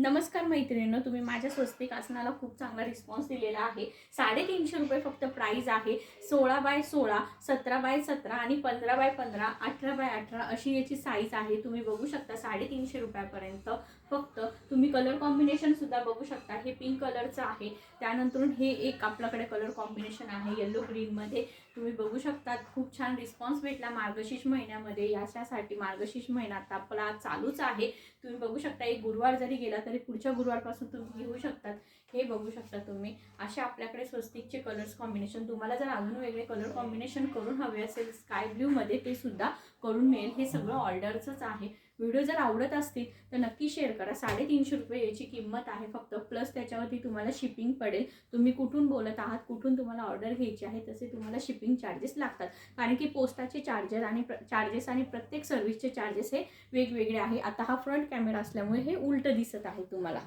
नमस्कार मैत्रिणींनो तुम्ही माझ्या स्वस्तिक आसनाला खूप चांगला रिस्पॉन्स दिलेला आहे. साडेतीनशे रुपये फक्त प्राईज आहे. सोळा बाय सोळा सतरा बाय सतरा आणि पंधरा बाय पंधरा अठरा बाय अठरा अशी याची साईज आहे. तुम्ही बघू शकता साडेतीनशे रुपयापर्यंत फक्त तुम्ही कलर कॉम्बिनेशन सुद्धा बघू शकता. हे पिंक कलरचं आहे. त्यानंतर हे एक आपल्याकडे कलर कॉम्बिनेशन आहे. येल्लो ग्रीनमध्ये तुम्ही बघू शकता खूप छान रिस्पॉन्स भेटला मार्गशीर्ष महिन्यामध्ये. याच्यासाठी मार्गशीर्ष महिना आता आपला चालूच आहे. तुम्ही बघू शकता एक गुरुवार जरी गेला तरी पुढच्या गुरुवारपासून तुम्ही घेऊ शकतात. हे बघू शकता तुम्ही. असे आपल्याकडे स्वस्तिकचे कलर्स कॉम्बिनेशन तुम्हाला जर अजून वेगळे कलर कॉम्बिनेशन करून हवे असेल स्काय ब्ल्यूमध्ये ते सुद्धा करून मिळेल. हे सगळं ऑर्डरचंच आहे. व्हिडिओ जर आवडत असतील तर नक्की शेअर करा. साडेतीनशे रुपये याची किंमत आहे फक्त. प्लस त्याच्यावरती तुम्हाला शिपिंग पडेल. तुम्ही कुठून बोलत आहात कुठून तुम्हाला ऑर्डर घ्यायची आहे तसे तुम्हाला शिपिंग चार्जेस लागतात. कारण की पोस्टाचे चार्जर आणि चार्जेस आणि प्रत्येक सर्व्हिसचे चार्जेस हे वेगवेगळे आहे. आता हा फ्रंट कॅमेरा असल्यामुळे हे उलट दिसत आहे तुम्हाला.